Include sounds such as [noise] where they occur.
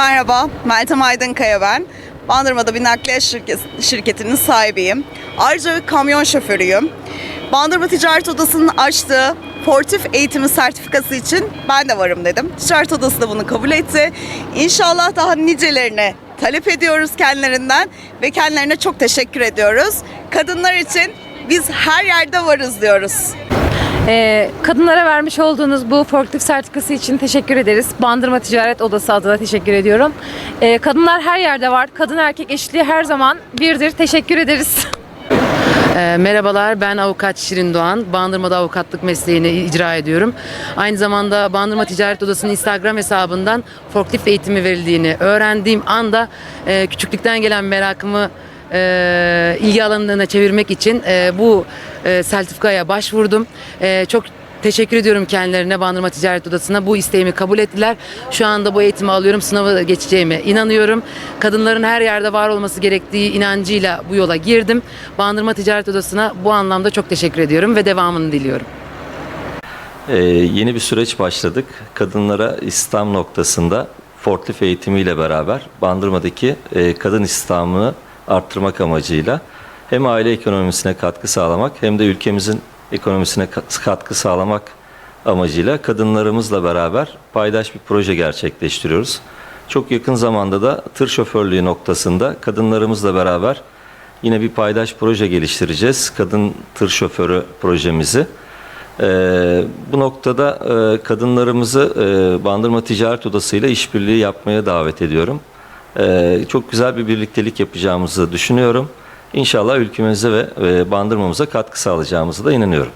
Merhaba, Meltem Aydınkaya ben. Bandırma'da bir nakliyat şirket- şirketinin sahibiyim. Ayrıca bir kamyon şoförüyüm. Bandırma Ticaret Odası'nın açtığı Fortif eğitimi sertifikası için ben de varım dedim. Ticaret Odası da bunu kabul etti. İnşallah daha nicelerine talep ediyoruz kendilerinden ve kendilerine çok teşekkür ediyoruz. Kadınlar için biz her yerde varız diyoruz. Ee, kadınlara vermiş olduğunuz bu forklift sertifikası için teşekkür ederiz. Bandırma Ticaret Odası adına teşekkür ediyorum. Ee, kadınlar her yerde var. Kadın erkek eşitliği her zaman birdir. Teşekkür ederiz. [laughs] E, merhabalar ben avukat Şirin Doğan. Bandırma'da avukatlık mesleğini icra ediyorum. Aynı zamanda Bandırma Ticaret Odası'nın Instagram hesabından forklift eğitimi verildiğini öğrendiğim anda e, küçüklükten gelen merakımı e, ilgi alanlarına çevirmek için e, bu e, sertifikaya başvurdum. E, çok Teşekkür ediyorum kendilerine Bandırma Ticaret Odası'na. Bu isteğimi kabul ettiler. Şu anda bu eğitimi alıyorum. Sınavı geçeceğime inanıyorum. Kadınların her yerde var olması gerektiği inancıyla bu yola girdim. Bandırma Ticaret Odası'na bu anlamda çok teşekkür ediyorum ve devamını diliyorum. Ee, yeni bir süreç başladık. Kadınlara İslam noktasında forklift eğitimiyle beraber Bandırma'daki e, kadın İslam'ını arttırmak amacıyla hem aile ekonomisine katkı sağlamak hem de ülkemizin ekonomisine kat- katkı sağlamak amacıyla kadınlarımızla beraber paydaş bir proje gerçekleştiriyoruz. Çok yakın zamanda da tır şoförlüğü noktasında kadınlarımızla beraber yine bir paydaş proje geliştireceğiz. Kadın tır şoförü projemizi. Ee, bu noktada e, kadınlarımızı e, Bandırma Ticaret Odası ile işbirliği yapmaya davet ediyorum. Ee, çok güzel bir birliktelik yapacağımızı düşünüyorum. İnşallah ülkemize ve e, Bandırmamıza katkı sağlayacağımızı da inanıyorum.